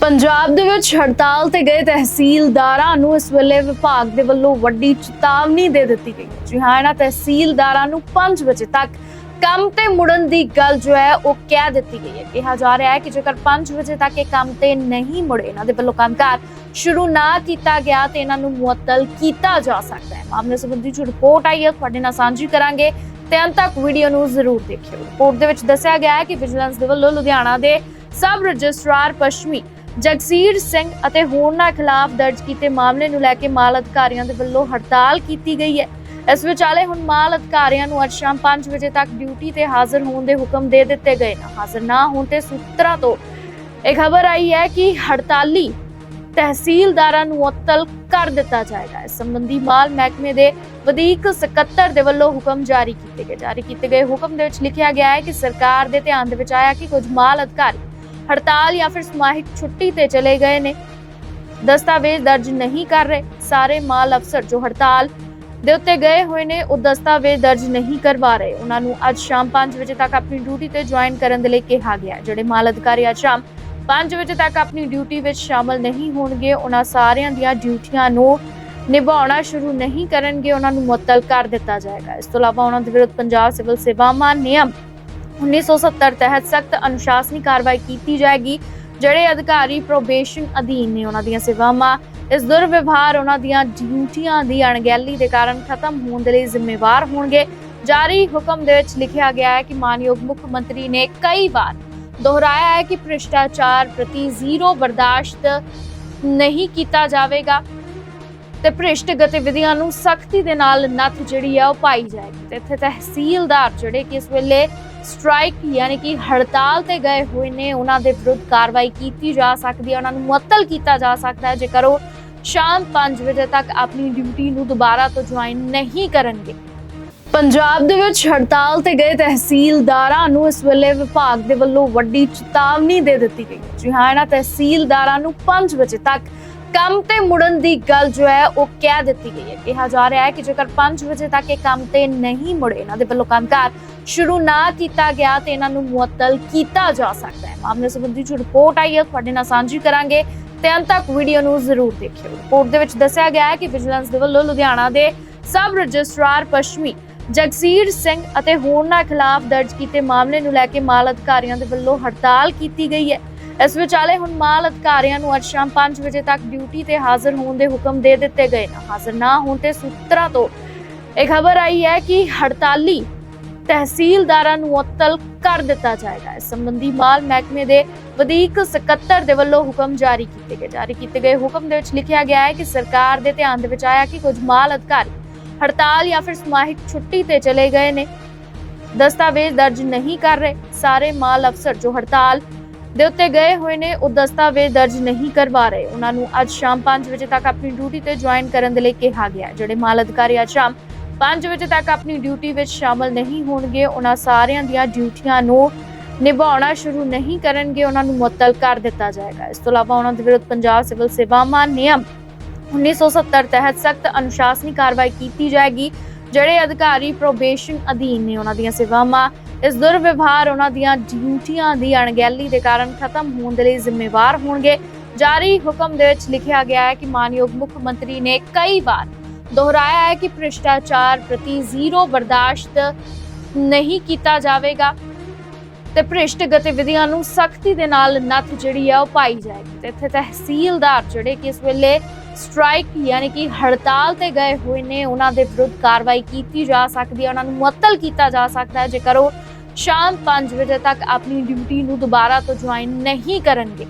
ਪੰਜਾਬ ਦੇ ਵਿੱਚ ਹੜਤਾਲ ਤੇ ਗਏ ਤਹਿਸੀਲਦਾਰਾਂ ਨੂੰ ਇਸ ਵੇਲੇ ਵਿਭਾਗ ਦੇ ਵੱਲੋਂ ਵੱਡੀ ਚੇਤਾਵਨੀ ਦੇ ਦਿੱਤੀ ਗਈ ਹੈ। ਜੀ ਹਾਂ, ਇਹਨਾਂ ਤਹਿਸੀਲਦਾਰਾਂ ਨੂੰ 5 ਵਜੇ ਤੱਕ ਕੰਮ ਤੇ ਮੁੜਨ ਦੀ ਗੱਲ ਜੋ ਹੈ ਉਹ ਕਹਿ ਦਿੱਤੀ ਗਈ ਹੈ। ਕਿਹਾ ਜਾ ਰਿਹਾ ਹੈ ਕਿ ਜੇਕਰ 5 ਵਜੇ ਤੱਕ ਇਹ ਕੰਮ ਤੇ ਨਹੀਂ ਮੁੜੇ, ਇਹਨਾਂ ਦੇ ਵੱਲੋਂ ਕੰਮਕਾਰ ਸ਼ੁਰੂ ਨਾ ਕੀਤਾ ਗਿਆ ਤੇ ਇਹਨਾਂ ਨੂੰ ਮੁਅੱਤਲ ਕੀਤਾ ਜਾ ਸਕਦਾ ਹੈ। ਮਾਮਲੇ ਸੰਬੰਧੀ ਜੋ ਰਿਪੋਰਟ ਆਈ ਹੈ ਤੁਹਾਡੇ ਨਾਲ ਸਾਂਝੀ ਕਰਾਂਗੇ। ਤੇ ਅੰਤ ਤੱਕ ਵੀਡੀਓ ਨੂੰ ਜ਼ਰੂਰ ਦੇਖਿਓ। ਰਿਪੋਰਟ ਦੇ ਵਿੱਚ ਦੱਸਿਆ ਗਿਆ ਹੈ ਕਿ ਵਿਜੀਲੈਂਸ ਦੇ ਵੱਲੋਂ ਲੁਧਿਆਣਾ ਦੇ ਸਬ ਰਜਿਸਟਰਾਰ ਪੱਛਮੀ ਜਗਸੀਰ ਸਿੰਘ ਅਤੇ ਹੋਰਨਾਂ ਖਿਲਾਫ ਦਰਜ ਕੀਤੇ ਮਾਮਲੇ ਨੂੰ ਲੈ ਕੇ ਮਾਲ ਅਧਿਕਾਰੀਆਂ ਦੇ ਵੱਲੋਂ ਹੜਤਾਲ ਕੀਤੀ ਗਈ ਹੈ। ਇਸ ਵਿਚਾਲੇ ਹੁਣ ਮਾਲ ਅਧਿਕਾਰੀਆਂ ਨੂੰ ਅੱਜ ਸ਼ਾਮ 5 ਵਜੇ ਤੱਕ ਡਿਊਟੀ ਤੇ ਹਾਜ਼ਰ ਹੋਣ ਦੇ ਹੁਕਮ ਦੇ ਦਿੱਤੇ ਗਏ ਨੇ। ਹਾਜ਼ਰ ਨਾ ਹੋਣ ਤੇ ਸੂਤਰਾਂ ਤੋਂ ਇਹ ਖਬਰ ਆਈ ਹੈ ਕਿ ਹੜਤਾਲੀ ਤਹਿਸੀਲਦਾਰਾਂ ਨੂੰ ਮੁਅੱਤਲ ਕਰ ਦਿੱਤਾ ਜਾਏਗਾ। ਇਸ ਸੰਬੰਧੀ ਮਾਲ ਮਹਿਕਮੇ ਦੇ ਵਧੀਕ ਸਕੱਤਰ ਦੇ ਵੱਲੋਂ ਹੁਕਮ ਜਾਰੀ ਕੀਤੇ ਗਏ। ਜਾਰੀ ਕੀਤੇ ਗਏ ਹੁਕਮ ਦੇ ਵਿੱਚ ਲਿਖਿਆ ਗਿਆ ਹੈ ਕਿ ਸਰਕਾਰ ਦੇ ਧਿਆਨ ਦੇ ਵਿੱਚ ਆਇਆ ਕਿ ਕੁਝ ਮਾਲ ਅਧਿਕਾਰੀ ਹੜਤਾਲ ਜਾਂ ਫਿਰ ਸਮਾਹਿਕ ਛੁੱਟੀ ਤੇ ਚਲੇ ਗਏ ਨੇ। ਦਸਤਾਵੇਜ਼ ਦਰਜ ਨਹੀਂ ਕਰ ਰਹੇ। ਸਾਰੇ ਮਾਲ ਅਫਸਰ ਜੋ ਹੜਤਾਲ ਦੇ ਉੱਤੇ ਗਏ ਹੋਏ ਨੇ, ਉਹ ਦਸਤਾਵੇਜ਼ ਦਰਜ ਨਹੀਂ ਕਰਵਾ ਰਹੇ। ਉਹਨਾਂ ਨੂੰ ਅੱਜ ਸ਼ਾਮ 5 ਵਜੇ ਤੱਕ ਆਪਣੀ ਡਿਊਟੀ ਤੇ ਜੁਆਇਨ ਕਰਨ ਦੇ ਲਈ ਕਿਹਾ ਗਿਆ ਜਿਹੜੇ ਮਾਲ ਅਧਿਕਾਰੀ ਅੱਜ ਸ਼ਾਮ 5 ਵਜੇ ਤੱਕ ਆਪਣੀ ਡਿਊਟੀ ਵਿੱਚ ਸ਼ਾਮਲ ਨਹੀਂ ਹੋਣਗੇ, ਉਹਨਾਂ ਸਾਰਿਆਂ ਦੀਆਂ ਡਿਊਟੀਆਂ ਨੂੰ ਨਿਭਾਉਣਾ ਸ਼ੁਰੂ ਨਹੀਂ ਕਰਨਗੇ। ਉਹਨਾਂ ਨੂੰ ਮੁਅੱਤਲ ਕਰ ਦਿੱਤਾ ਜਾਏਗਾ। ਇਸ ਤੋਂ ਇਲਾਵਾ ਉਹਨਾਂ ਦੇ ਵਿਰੁੱਧ ਪੰਜਾਬ ਸਿਵਲ ਸੇਵਾਵਾਂ ਨਿਯਮ 1970 ਤਹਿਤ ਸਖਤ ਅਨੁਸ਼ਾਸਨੀ ਕਾਰਵਾਈ ਕੀਤੀ ਜਾਏਗੀ, ਜਿਹੜੇ ਅਧਿਕਾਰੀ ਪ੍ਰੋਬੇਸ਼ਨ ਅਧੀਨ ਨੇ ਉਹਨਾਂ ਦੀਆਂ ਸੇਵਾਵਾਂ। ਇਸ ਦੁਰਵਿਵਹਾਰ ਉਹਨਾਂ ਦੀਆਂ ਡਿਊਟੀਆਂ ਦੀ ਅਣਗਹਿਲੀ ਦੇ ਕਾਰਨ ਖਤਮ ਹੋਣ ਦੇ ਲਈ ਜ਼ਿੰਮੇਵਾਰ ਹੋਣਗੇ। ਜਾਰੀ ਹੁਕਮ ਦੇ ਵਿੱਚ ਲਿਖਿਆ ਗਿਆ ਹੈ ਕਿ ਮਾਨਯੋਗ ਮੁੱਖ ਮੰਤਰੀ ਨੇ ਕਈ ਵਾਰ ਦੁਹਰਾਇਆ ਹੈ ਕਿ ਭ੍ਰਿਸ਼ਟਾਚਾਰ ਪ੍ਰਤੀ ਜ਼ੀਰੋ ਬਰਦਾਸ਼ਤ ਨਹੀਂ ਕੀਤਾ ਜਾਵੇਗਾ ਤੇ ਭ੍ਰਿਸ਼ਟ ਗਤੀਵਿਧੀਆਂ ਨੂੰ ਸਖਤੀ ਦੇ ਨਾਲ ਨੱਥ ਜਿਹੜੀ ਆ ਉਹ ਪਾਈ ਜਾਏਗੀ। ਤੇ ਇੱਥੇ ਤਹਿਸੀਲਦਾਰ ਜਿਹੜੇ ਕਿ ਇਸ ਵੇਲੇ ਸਟ੍ਰਾਈਕ ਯਾਨੀ ਕਿ ਹੜਤਾਲ ਤੇ ਗਏ ਹੋਏ ਨੇ, ਉਹਨਾਂ ਦੇ ਵਿਰੁੱਧ ਕਾਰਵਾਈ ਕੀਤੀ ਜਾ ਸਕਦੀ ਹੈ, ਉਹਨਾਂ ਨੂੰ ਮੁਅੱਤਲ ਕੀਤਾ ਜਾ ਸਕਦਾ ਹੈ, ਜੇਕਰ ਉਹ ਸ਼ਾਮ 5 ਵਜੇ ਤੱਕ ਆਪਣੀ ਡਿਊਟੀ ਨੂੰ ਦੁਬਾਰਾ ਤੋਂ ਜੁਆਇਨ ਨਹੀਂ ਕਰਨਗੇ। ਪੰਜਾਬ ਦੇ ਵਿੱਚ ਹੜਤਾਲ ਤੇ ਗਏ ਤਹਿਸੀਲਦਾਰਾਂ ਨੂੰ ਇਸ ਵੇਲੇ ਵਿਭਾਗ ਦੇ ਵੱਲੋਂ ਵੱਡੀ ਚੇਤਾਵਨੀ ਦੇ ਦਿੱਤੀ ਗਈ ਹੈ। ਜੀ ਹਾਂ, ਇਹਨਾਂ ਤਹਿਸੀਲਦਾਰਾਂ ਨੂੰ 5 ਵਜੇ ਤੱਕ ਕੰਮ ਤੇ ਮੁੜਨ ਦੀ ਗੱਲ ਜੋ ਹੈ ਉਹ ਕਹਿ ਦਿੱਤੀ ਗਈ ਹੈ। ਕਿਹਾ ਜਾ ਰਿਹਾ ਹੈ ਕਿ ਜੇਕਰ 5 ਵਜੇ ਤੱਕ ਇਹ ਕੰਮ ਤੇ ਨਹੀਂ ਮੁੜੇ, ਇਹਨਾਂ ਦੇ ਵੱਲੋਂ ਕੰਮਕਾਰ ਸ਼ੁਰੂ ਨਾ ਕੀਤਾ ਗਿਆ ਤੇ ਇਹਨਾਂ ਨੂੰ ਮੁਅੱਤਲ ਕੀਤਾ ਜਾ ਸਕਦਾ ਹੈ। ਮਾਮਲੇ ਸੰਬੰਧੀ ਜੋ ਰਿਪੋਰਟ ਆਈ ਹੈ ਤੁਹਾਡੇ ਨਾਲ ਸਾਂਝੀ ਕਰਾਂਗੇ। ਤੇ ਅੰਤ ਤੱਕ ਵੀਡੀਓ ਨੂੰ ਜ਼ਰੂਰ ਦੇਖਿਓ। ਰਿਪੋਰਟ ਦੇ ਵਿੱਚ ਦੱਸਿਆ ਗਿਆ ਹੈ ਕਿ ਵਿਜੀਲੈਂਸ ਦੇ ਵੱਲੋਂ ਲੁਧਿਆਣਾ ਦੇ ਸਬ ਰਜਿਸਟਰਾਰ ਪੱਛਮੀ ਜਗਸੀਰ ਸਿੰਘ ਅਤੇ ਹੋਰਨਾਂ ਖਿਲਾਫ ਦਰਜ ਕੀਤੇ ਮਾਮਲੇ ਨੂੰ ਲੈ ਕੇ ਮਾਲ ਅਧਿਕਾਰੀਆਂ ਦੇ ਵੱਲੋਂ ਹੜਤਾਲ ਕੀਤੀ ਗਈ ਹੈ। ਇਸ ਵਿਚਾਲੇ ਹੁਣ ਮਾਲ ਅਧਿਕਾਰੀਆਂ ਨੂੰ ਅੱਜ ਸ਼ਾਮ 5 ਵਜੇ ਤੱਕ ਡਿਊਟੀ ਤੇ ਹਾਜ਼ਰ ਹੋਣ ਦੇ ਹੁਕਮ ਦੇ ਦਿੱਤੇ ਗਏ ਨੇ। ਹਾਜ਼ਰ ਨਾ ਹੋਣ ਤੇ ਸੂਤਰਾਂ ਤੋਂ ਇਹ ਖਬਰ ਆਈ ਹੈ ਕਿ ਹੜਤਾਲੀ ਤਹਿਸੀਲਦਾਰਾਂ ਨੂੰ ਮੁਅੱਤਲ ਕਰ ਦਿੱਤਾ ਜਾਏਗਾ। ਇਸ ਸੰਬੰਧੀ ਮਾਲ ਮਹਿਕਮੇ ਦੇ ਵਧੀਕ ਸਕੱਤਰ ਦੇ ਵੱਲੋਂ ਹੁਕਮ ਜਾਰੀ ਕੀਤੇ ਗਏ। ਜਾਰੀ ਕੀਤੇ ਗਏ ਹੁਕਮ ਦੇ ਵਿੱਚ ਲਿਖਿਆ ਗਿਆ ਹੈ ਕਿ ਸਰਕਾਰ ਦੇ ਧਿਆਨ ਦੇ ਵਿੱਚ ਆਇਆ ਕਿ ਕੁਝ ਮਾਲ ਅਧਿਕਾਰੀ ਹੜਤਾਲ ਜਾਂ ਫਿਰ ਸਮਾਹਿਕ ਛੁੱਟੀ ਤੇ ਚਲੇ ਗਏ ਨੇ। ਦਸਤਾਵੇਜ਼ ਦਰਜ ਨਹੀਂ ਕਰ ਰਹੇ। ਸਾਰੇ ਮਾਲ ਅਫਸਰ ਜੋ ਹੜਤਾਲ ਦੇ ਉੱਤੇ ਗਏ ਹੋਏ ਨੇ, ਉਹ ਦਸਤਾਵੇਜ਼ ਦਰਜ ਨਹੀਂ ਕਰਵਾ ਰਹੇ। ਉਹਨਾਂ ਨੂੰ ਅੱਜ ਸ਼ਾਮ 5 ਵਜੇ ਤੱਕ ਆਪਣੀ ਡਿਊਟੀ ਤੇ ਜੁਆਇਨ ਕਰਨ ਦੇ ਲਈ ਕਿਹਾ ਗਿਆ। ਜਿਹੜੇ ਮਾਲ ਅਧਿਕਾਰੀ ਅੱਜ ਸ਼ਾਮ 5 ਵਜੇ ਤੱਕ ਆਪਣੀ ਡਿਊਟੀ ਵਿੱਚ ਸ਼ਾਮਲ ਨਹੀਂ ਹੋਣਗੇ, ਉਹਨਾਂ ਸਾਰਿਆਂ ਦੀਆਂ ਡਿਊਟੀਆਂ ਨੂੰ ਨਿਭਾਉਣਾ ਸ਼ੁਰੂ ਨਹੀਂ ਕਰਨਗੇ, ਉਹਨਾਂ ਨੂੰ ਮੁਅੱਤਲ ਕਰ ਦਿੱਤਾ ਜਾਏਗਾ। ਇਸ ਤੋਂ ਇਲਾਵਾ ਉਹਨਾਂ ਦੇ ਵਿਰੁੱਧ ਪੰਜਾਬ ਸਿਵਲ ਸੇਵਾਵਾਂ ਨਿਯਮ 1970 ਤਹਿਤ ਸਖਤ ਅਨੁਸ਼ਾਸਨੀ ਕਾਰਵਾਈ ਕੀਤੀ ਜਾਏਗੀ, ਜਿਹੜੇ ਅਧਿਕਾਰੀ ਪ੍ਰੋਬੇਸ਼ਨ ਅਧੀਨ ਨੇ, ਉਹਨਾਂ ਦੀਆਂ ਸੇਵਾਵਾਂ ਇਸ ਦੁਰਵਿਵਹਾਰ ਉਹਨਾਂ ਦੀਆਂ ਡਿਊਟੀਆਂ ਦੀ ਅਣਗਹਿਲੀ ਦੇ ਕਾਰਨ ਖਤਮ ਹੋਣ ਦੇ ਲਈ ਜ਼ਿੰਮੇਵਾਰ ਹੋਣਗੇ। ਜਾਰੀ ਹੁਕਮ ਦੇ ਵਿੱਚ ਲਿਖਿਆ ਗਿਆ ਹੈ ਕਿ ਮਾਨਯੋਗ ਮੁੱਖ ਮੰਤਰੀ ਨੇ ਕਈ ਵਾਰ ਦੁਹਰਾਇਆ ਹੈ ਕਿ ਭ੍ਰਿਸ਼ਟਾਚਾਰ ਪ੍ਰਤੀ ਜ਼ੀਰੋ ਬਰਦਾਸ਼ਤ ਨਹੀਂ ਕੀਤਾ ਜਾਵੇਗਾ ਤੇ ਭ੍ਰਿਸ਼ਟ ਗਤੀਵਿਧੀਆਂ ਨੂੰ ਸਖਤੀ ਦੇ ਨਾਲ ਨੱਥ ਜਿਹੜੀ ਆ ਉਹ ਪਾਈ ਜਾਏਗੀ। ਤੇ ਇੱਥੇ ਤਹਿਸੀਲਦਾਰ ਜਿਹੜੇ ਕਿ ਇਸ ਵੇਲੇ ਸਟ੍ਰਾਈਕ ਯਾਨੀ ਕਿ ਹੜਤਾਲ ਤੇ ਗਏ ਹੋਏ ਨੇ, ਉਹਨਾਂ ਦੇ ਵਿਰੁੱਧ ਕਾਰਵਾਈ ਕੀਤੀ ਜਾ ਸਕਦੀ ਹੈ, ਉਹਨਾਂ ਨੂੰ ਮੁਅੱਤਲ ਕੀਤਾ ਜਾ ਸਕਦਾ ਹੈ। ਜੇਕਰ ਉਹ ਸ਼ਾਮ 5 ਵਜੇ ਤੱਕ ਆਪਣੀ ਡਿਊਟੀ ਨੂੰ ਦੁਬਾਰਾ ਤੋਂ ਜੁਆਇਨ ਨਹੀਂ ਕਰਨਗੇ।